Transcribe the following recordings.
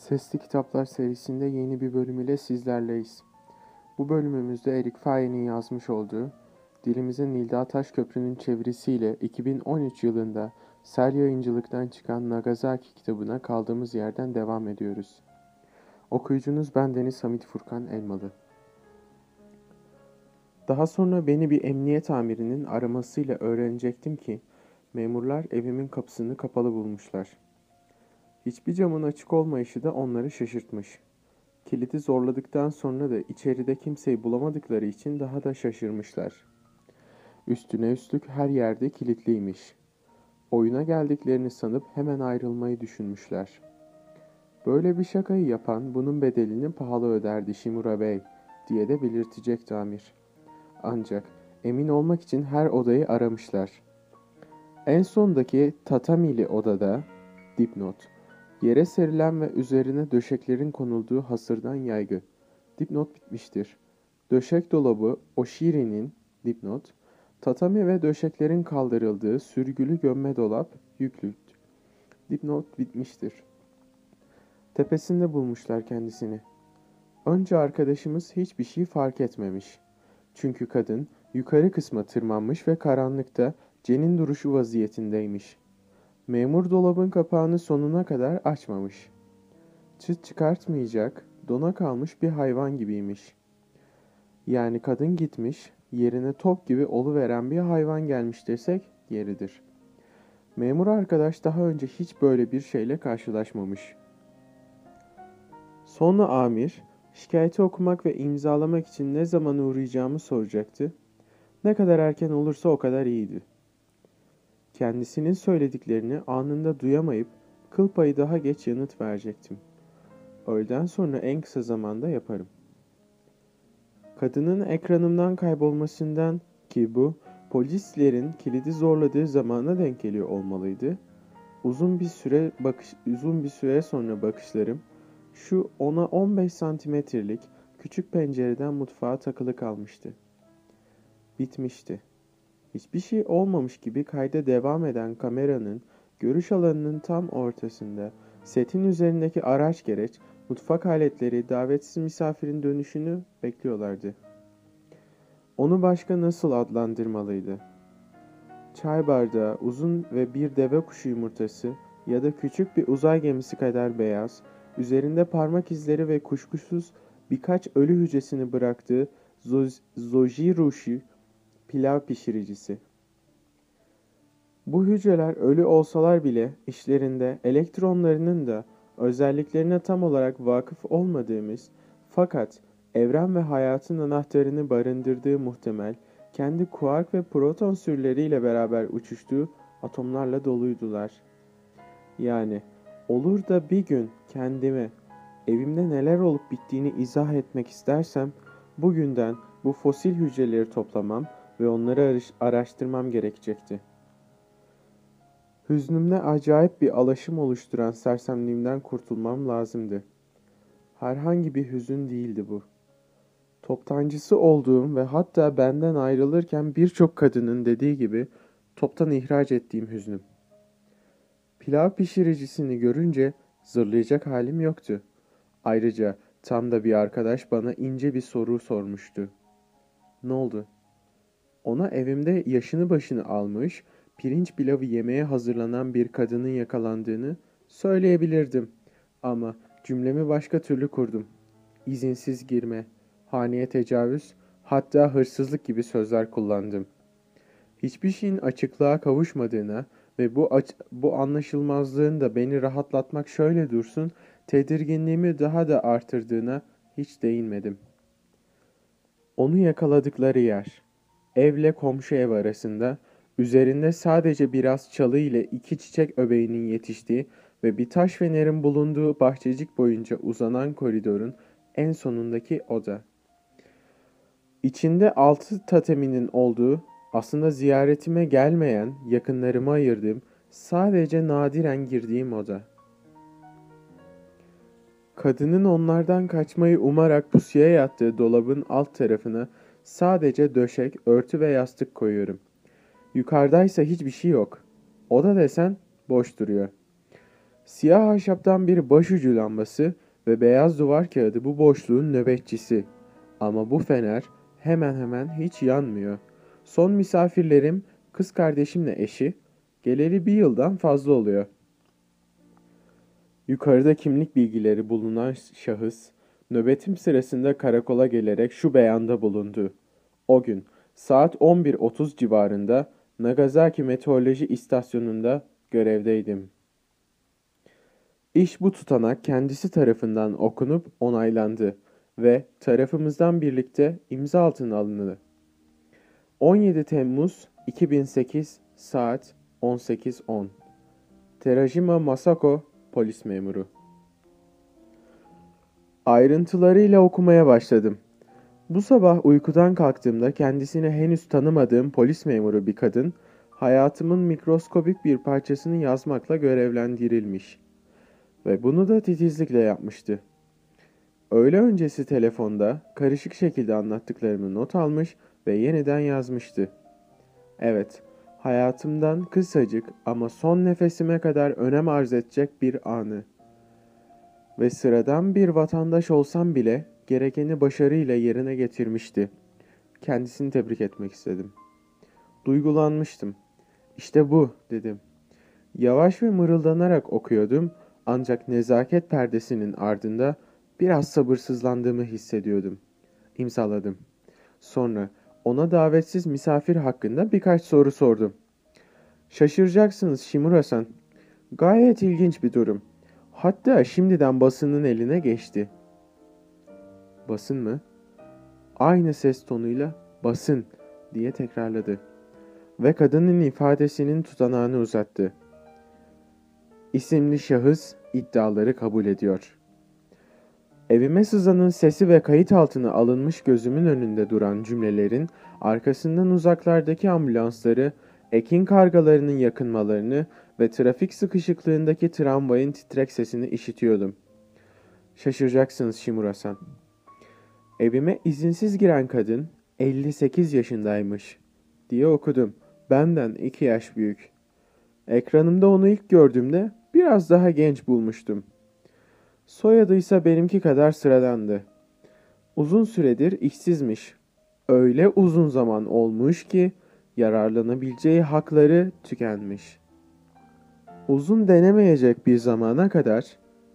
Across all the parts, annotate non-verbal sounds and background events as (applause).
Sesli Kitaplar serisinde yeni bir bölüm ile sizlerleyiz. Bu bölümümüzde Erik Faye'nin yazmış olduğu, dilimize Nilda Taşköprü'nün çevirisiyle 2013 yılında Sel Yayıncılık'tan çıkan Nagasaki kitabına kaldığımız yerden devam ediyoruz. Okuyucunuz ben Deniz Hamit Furkan Elmalı. Daha sonra beni bir emniyet amirinin aramasıyla öğrenecektim ki, memurlar evimin kapısını kapalı bulmuşlar.'' Hiçbir camın açık olmayışı da onları şaşırtmış. Kilidi zorladıktan sonra da içeride kimseyi bulamadıkları için daha da şaşırmışlar. Üstüne üstlük her yerde kilitliymiş. Oyuna geldiklerini sanıp hemen ayrılmayı düşünmüşler. Böyle bir şakayı yapan bunun bedelini pahalı öderdi Shimura Bey diye de belirtecekti Amir. Ancak emin olmak için her odayı aramışlar. En sondaki tatamili odada dipnot Yere serilen ve üzerine döşeklerin konulduğu hasırdan yaygı. Dipnot bitmiştir. Döşek dolabı Oshiri'nin dipnot, tatami ve döşeklerin kaldırıldığı sürgülü gömme dolap yüklük. Dipnot bitmiştir. Tepesinde bulmuşlar kendisini. Önce arkadaşımız hiçbir şey fark etmemiş. Çünkü kadın yukarı kısma tırmanmış ve karanlıkta cenin duruşu vaziyetindeymiş. Memur dolabın kapağını sonuna kadar açmamış. Çıt çıkartmayacak, dona kalmış bir hayvan gibiymiş. Yani kadın gitmiş, yerine top gibi veren bir hayvan gelmiş desek yeridir. Memur arkadaş daha önce hiç böyle bir şeyle karşılaşmamış. Sonra amir, şikayeti okumak ve imzalamak için ne zaman uğrayacağımı soracaktı. Ne kadar erken olursa o kadar iyiydi. Kendisinin söylediklerini anında duyamayıp kıl payı daha geç yanıt verecektim. Öğleden sonra en kısa zamanda yaparım. Kadının ekranımdan kaybolmasından ki bu polislerin kilidi zorladığı zamana denk geliyor olmalıydı. Uzun bir süre bakış uzun bir süre sonra bakışlarım şu ona 15 santimetrelik küçük pencereden mutfağa takılı kalmıştı. Bitmişti. Hiçbir şey olmamış gibi kayda devam eden kameranın görüş alanının tam ortasında setin üzerindeki araç gereç, mutfak aletleri davetsiz misafirin dönüşünü bekliyorlardı. Onu başka nasıl adlandırmalıydı? Çay bardağı, uzun ve bir deve kuşu yumurtası ya da küçük bir uzay gemisi kadar beyaz, üzerinde parmak izleri ve kuşkusuz birkaç ölü hücresini bıraktığı Zojirushi pilav pişiricisi. Bu hücreler ölü olsalar bile işlerinde elektronlarının da özelliklerine tam olarak vakıf olmadığımız fakat evren ve hayatın anahtarını barındırdığı muhtemel kendi kuark ve proton sürüleriyle beraber uçuştuğu atomlarla doluydular. Yani olur da bir gün kendime evimde neler olup bittiğini izah etmek istersem bugünden bu fosil hücreleri toplamam ve onları araştırmam gerekecekti. Hüznümde acayip bir alaşım oluşturan sersemliğimden kurtulmam lazımdı. Herhangi bir hüzün değildi bu. Toptancısı olduğum ve hatta benden ayrılırken birçok kadının dediği gibi toptan ihraç ettiğim hüznüm. Pilav pişiricisini görünce zırlayacak halim yoktu. Ayrıca tam da bir arkadaş bana ince bir soru sormuştu. Ne oldu? Ona evimde yaşını başını almış, pirinç pilavı yemeye hazırlanan bir kadının yakalandığını söyleyebilirdim. Ama cümlemi başka türlü kurdum. İzinsiz girme, haneye tecavüz, hatta hırsızlık gibi sözler kullandım. Hiçbir şeyin açıklığa kavuşmadığına ve bu bu anlaşılmazlığın da beni rahatlatmak şöyle dursun, tedirginliğimi daha da artırdığına hiç değinmedim. Onu yakaladıkları yer evle komşu ev arasında, üzerinde sadece biraz çalı ile iki çiçek öbeğinin yetiştiği ve bir taş fenerin bulunduğu bahçecik boyunca uzanan koridorun en sonundaki oda. İçinde altı tateminin olduğu, aslında ziyaretime gelmeyen, yakınlarıma ayırdığım, sadece nadiren girdiğim oda. Kadının onlardan kaçmayı umarak pusuya yattığı dolabın alt tarafına Sadece döşek, örtü ve yastık koyuyorum. Yukarıdaysa hiçbir şey yok. Oda desen boş duruyor. Siyah ahşaptan bir başucu lambası ve beyaz duvar kağıdı bu boşluğun nöbetçisi. Ama bu fener hemen hemen hiç yanmıyor. Son misafirlerim kız kardeşimle eşi, geleli bir yıldan fazla oluyor. Yukarıda kimlik bilgileri bulunan şahıs, nöbetim sırasında karakola gelerek şu beyanda bulundu. O gün saat 11.30 civarında Nagasaki Meteoroloji İstasyonu'nda görevdeydim. İş bu tutanak kendisi tarafından okunup onaylandı ve tarafımızdan birlikte imza altına alındı. 17 Temmuz 2008 saat 18.10 Terajima Masako polis memuru Ayrıntılarıyla okumaya başladım. Bu sabah uykudan kalktığımda kendisini henüz tanımadığım polis memuru bir kadın, hayatımın mikroskobik bir parçasını yazmakla görevlendirilmiş. Ve bunu da titizlikle yapmıştı. Öğle öncesi telefonda karışık şekilde anlattıklarımı not almış ve yeniden yazmıştı. Evet, hayatımdan kısacık ama son nefesime kadar önem arz edecek bir anı. Ve sıradan bir vatandaş olsam bile gerekeni başarıyla yerine getirmişti. Kendisini tebrik etmek istedim. Duygulanmıştım. İşte bu dedim. Yavaş ve mırıldanarak okuyordum ancak nezaket perdesinin ardında biraz sabırsızlandığımı hissediyordum. İmzaladım. Sonra ona davetsiz misafir hakkında birkaç soru sordum. Şaşıracaksınız Shimura-san. Gayet ilginç bir durum. Hatta şimdiden basının eline geçti. Basın mı? Aynı ses tonuyla basın diye tekrarladı. Ve kadının ifadesinin tutanağını uzattı. İsimli şahıs iddiaları kabul ediyor. Evime sızanın sesi ve kayıt altına alınmış gözümün önünde duran cümlelerin arkasından uzaklardaki ambulansları, ekin kargalarının yakınmalarını ve trafik sıkışıklığındaki tramvayın titrek sesini işitiyordum. Şaşıracaksınız Shimura-san. Evime izinsiz giren kadın 58 yaşındaymış diye okudum. Benden iki yaş büyük. Ekranımda onu ilk gördüğümde biraz daha genç bulmuştum. Soyadı ise benimki kadar sıradandı. Uzun süredir işsizmiş. Öyle uzun zaman olmuş ki yararlanabileceği hakları tükenmiş. Uzun denemeyecek bir zamana kadar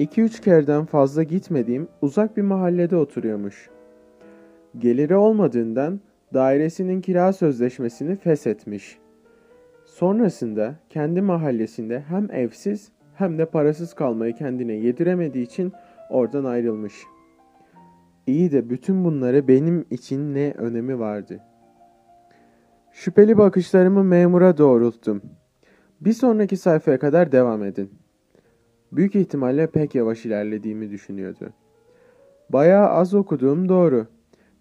2-3 kereden fazla gitmediğim uzak bir mahallede oturuyormuş. Geliri olmadığından dairesinin kira sözleşmesini feshetmiş. Sonrasında kendi mahallesinde hem evsiz hem de parasız kalmayı kendine yediremediği için oradan ayrılmış. İyi de bütün bunları benim için ne önemi vardı? Şüpheli bakışlarımı memura doğrulttum. Bir sonraki sayfaya kadar devam edin. Büyük ihtimalle pek yavaş ilerlediğimi düşünüyordu. Bayağı az okuduğum doğru.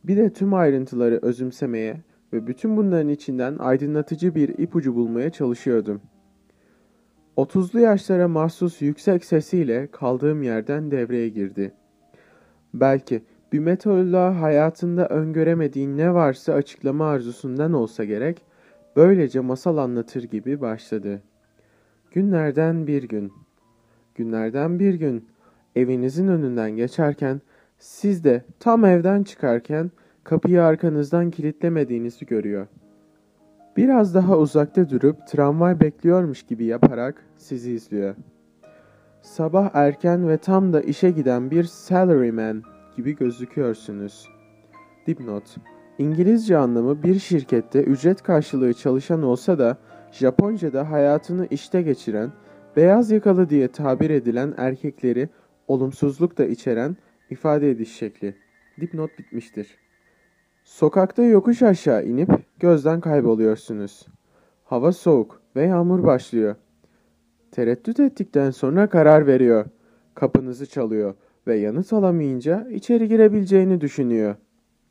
Bir de tüm ayrıntıları özümsemeye ve bütün bunların içinden aydınlatıcı bir ipucu bulmaya çalışıyordum. Otuzlu yaşlara mahsus yüksek sesiyle kaldığım yerden devreye girdi. Belki meteoroloğa hayatında öngöremediğin ne varsa açıklama arzusundan olsa gerek, böylece masal anlatır gibi başladı. Günlerden bir gün, günlerden bir gün evinizin önünden geçerken siz de tam evden çıkarken kapıyı arkanızdan kilitlemediğinizi görüyor. Biraz daha uzakta durup tramvay bekliyormuş gibi yaparak sizi izliyor. Sabah erken ve tam da işe giden bir salaryman gibi gözüküyorsunuz. Dipnot İngilizce anlamı bir şirkette ücret karşılığı çalışan olsa da Japonca'da hayatını işte geçiren, beyaz yakalı diye tabir edilen erkekleri olumsuzluk da içeren ifade ediş şekli. Dipnot bitmiştir. Sokakta yokuş aşağı inip gözden kayboluyorsunuz. Hava soğuk ve yağmur başlıyor. Tereddüt ettikten sonra karar veriyor. Kapınızı çalıyor ve yanıt alamayınca içeri girebileceğini düşünüyor.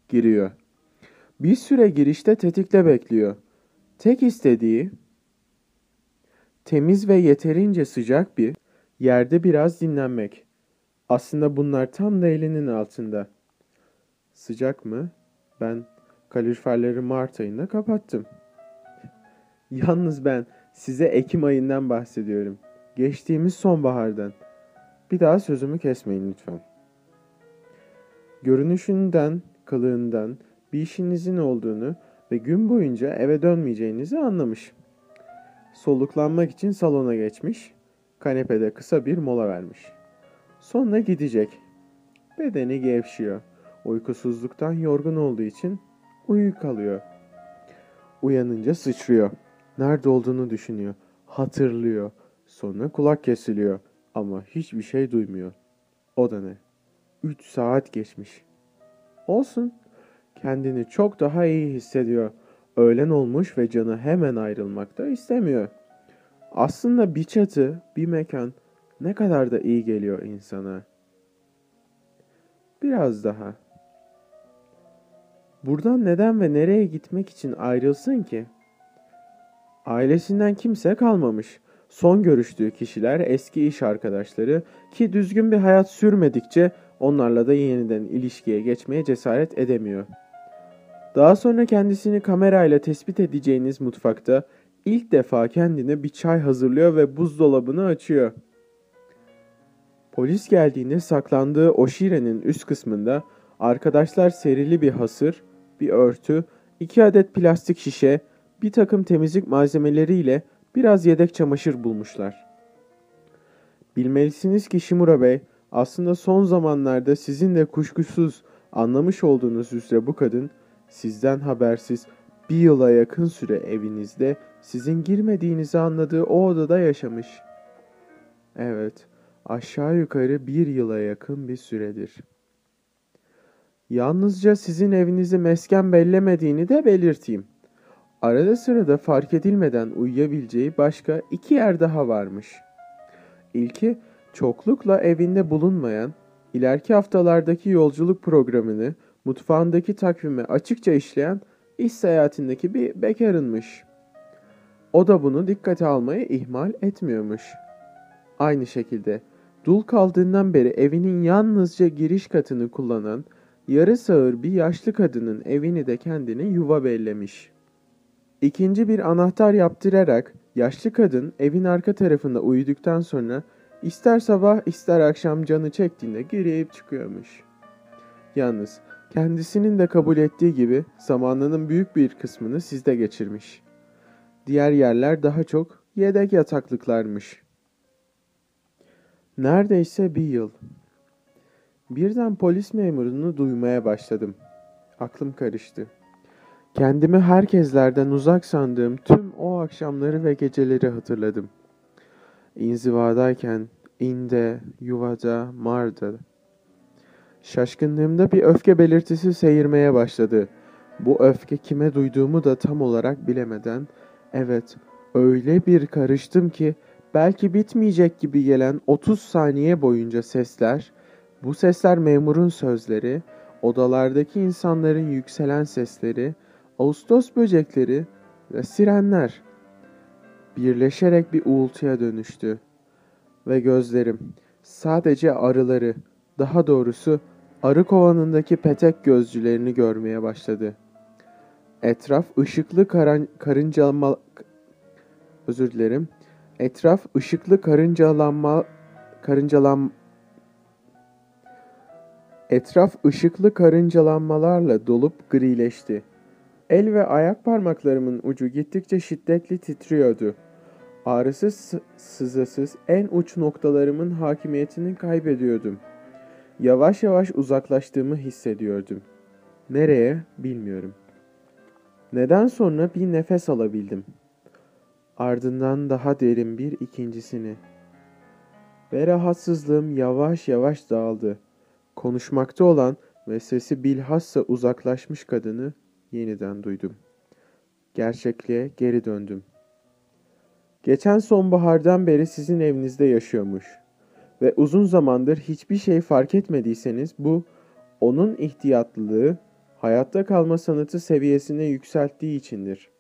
Giriyor. Bir süre girişte tetikte bekliyor. Tek istediği temiz ve yeterince sıcak bir yerde biraz dinlenmek. Aslında bunlar tam da elinin altında. Sıcak mı? Ben kaloriferleri Mart ayında kapattım. (laughs) Yalnız ben size Ekim ayından bahsediyorum. Geçtiğimiz sonbahardan. Bir daha sözümü kesmeyin lütfen. Görünüşünden, kılığından bir işinizin olduğunu ve gün boyunca eve dönmeyeceğinizi anlamış. Soluklanmak için salona geçmiş, kanepede kısa bir mola vermiş. Sonra gidecek. Bedeni gevşiyor. Uykusuzluktan yorgun olduğu için uyu kalıyor. Uyanınca sıçrıyor. Nerede olduğunu düşünüyor. Hatırlıyor. Sonra kulak kesiliyor ama hiçbir şey duymuyor. O da ne? 3 saat geçmiş. Olsun. Kendini çok daha iyi hissediyor. Öğlen olmuş ve canı hemen ayrılmak da istemiyor. Aslında bir çatı, bir mekan ne kadar da iyi geliyor insana. Biraz daha. Buradan neden ve nereye gitmek için ayrılsın ki? Ailesinden kimse kalmamış. Son görüştüğü kişiler eski iş arkadaşları ki düzgün bir hayat sürmedikçe onlarla da yeniden ilişkiye geçmeye cesaret edemiyor. Daha sonra kendisini kamerayla tespit edeceğiniz mutfakta ilk defa kendine bir çay hazırlıyor ve buzdolabını açıyor. Polis geldiğinde saklandığı Oşire'nin üst kısmında arkadaşlar serili bir hasır, bir örtü, iki adet plastik şişe, bir takım temizlik malzemeleriyle biraz yedek çamaşır bulmuşlar. Bilmelisiniz ki Shimura Bey aslında son zamanlarda sizin de kuşkusuz anlamış olduğunuz üzere bu kadın sizden habersiz bir yıla yakın süre evinizde sizin girmediğinizi anladığı o odada yaşamış. Evet, aşağı yukarı bir yıla yakın bir süredir. Yalnızca sizin evinizi mesken bellemediğini de belirteyim. Arada sırada fark edilmeden uyuyabileceği başka iki yer daha varmış. İlki çoklukla evinde bulunmayan, ileriki haftalardaki yolculuk programını mutfağındaki takvime açıkça işleyen iş seyahatindeki bir bekarınmış. O da bunu dikkate almayı ihmal etmiyormuş. Aynı şekilde dul kaldığından beri evinin yalnızca giriş katını kullanan yarı sağır bir yaşlı kadının evini de kendine yuva bellemiş. İkinci bir anahtar yaptırarak yaşlı kadın evin arka tarafında uyuduktan sonra ister sabah ister akşam canı çektiğinde gireyip çıkıyormuş. Yalnız kendisinin de kabul ettiği gibi zamanının büyük bir kısmını sizde geçirmiş. Diğer yerler daha çok yedek yataklıklarmış. Neredeyse bir yıl. Birden polis memurunu duymaya başladım. Aklım karıştı. Kendimi herkeslerden uzak sandığım tüm o akşamları ve geceleri hatırladım. İnzivadayken, inde, yuvada, marda. Şaşkınlığımda bir öfke belirtisi seyirmeye başladı. Bu öfke kime duyduğumu da tam olarak bilemeden, evet öyle bir karıştım ki belki bitmeyecek gibi gelen 30 saniye boyunca sesler, bu sesler memurun sözleri, odalardaki insanların yükselen sesleri, Ağustos böcekleri ve sirenler birleşerek bir uğultuya dönüştü. Ve gözlerim sadece arıları, daha doğrusu arı kovanındaki petek gözcülerini görmeye başladı. Etraf ışıklı karan, karıncalanma özür dilerim. Etraf ışıklı karıncalanma karıncalan Etraf ışıklı karıncalanmalarla dolup grileşti. El ve ayak parmaklarımın ucu gittikçe şiddetli titriyordu. Ağrısız, sızısız en uç noktalarımın hakimiyetini kaybediyordum. Yavaş yavaş uzaklaştığımı hissediyordum. Nereye bilmiyorum. Neden sonra bir nefes alabildim. Ardından daha derin bir ikincisini. Ve rahatsızlığım yavaş yavaş dağıldı. Konuşmakta olan ve sesi bilhassa uzaklaşmış kadını yeniden duydum. Gerçekliğe geri döndüm. Geçen sonbahardan beri sizin evinizde yaşıyormuş ve uzun zamandır hiçbir şey fark etmediyseniz bu onun ihtiyatlılığı hayatta kalma sanatı seviyesine yükselttiği içindir.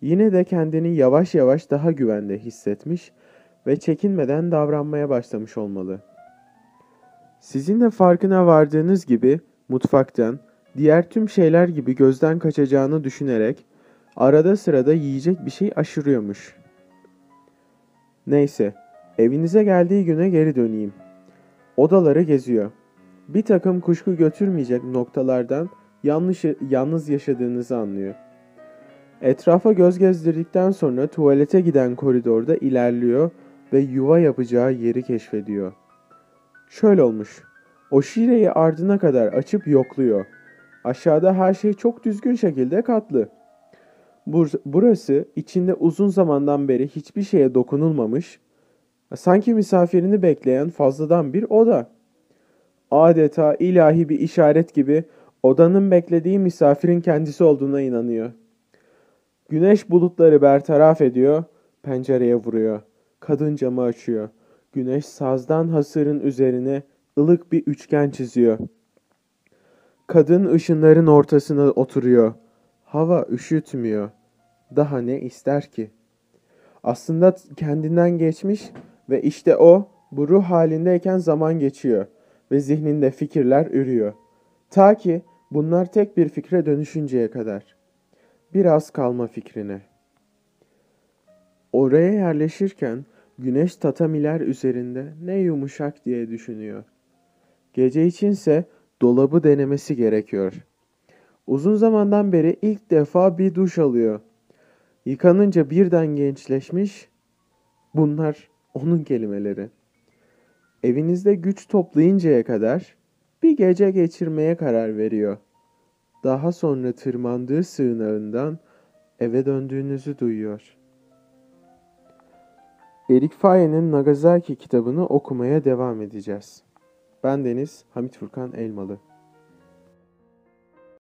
Yine de kendini yavaş yavaş daha güvende hissetmiş ve çekinmeden davranmaya başlamış olmalı. Sizin de farkına vardığınız gibi mutfaktan diğer tüm şeyler gibi gözden kaçacağını düşünerek arada sırada yiyecek bir şey aşırıyormuş. Neyse, Evinize geldiği güne geri döneyim. Odaları geziyor. Bir takım kuşku götürmeyecek noktalardan yanlış, yalnız yaşadığınızı anlıyor. Etrafa göz gezdirdikten sonra tuvalete giden koridorda ilerliyor ve yuva yapacağı yeri keşfediyor. Şöyle olmuş. O şireyi ardına kadar açıp yokluyor. Aşağıda her şey çok düzgün şekilde katlı. Bur- burası içinde uzun zamandan beri hiçbir şeye dokunulmamış, sanki misafirini bekleyen fazladan bir oda. Adeta ilahi bir işaret gibi odanın beklediği misafirin kendisi olduğuna inanıyor. Güneş bulutları bertaraf ediyor, pencereye vuruyor. Kadın camı açıyor. Güneş sazdan hasırın üzerine ılık bir üçgen çiziyor. Kadın ışınların ortasına oturuyor. Hava üşütmüyor. Daha ne ister ki? Aslında kendinden geçmiş ve işte o bu ruh halindeyken zaman geçiyor ve zihninde fikirler ürüyor. Ta ki bunlar tek bir fikre dönüşünceye kadar. Biraz kalma fikrine. Oraya yerleşirken güneş tatamiler üzerinde ne yumuşak diye düşünüyor. Gece içinse dolabı denemesi gerekiyor. Uzun zamandan beri ilk defa bir duş alıyor. Yıkanınca birden gençleşmiş. Bunlar onun kelimeleri. Evinizde güç toplayıncaya kadar bir gece geçirmeye karar veriyor. Daha sonra tırmandığı sığınağından eve döndüğünüzü duyuyor. Erik Faye'nin Nagasaki kitabını okumaya devam edeceğiz. Ben Deniz Hamit Furkan Elmalı.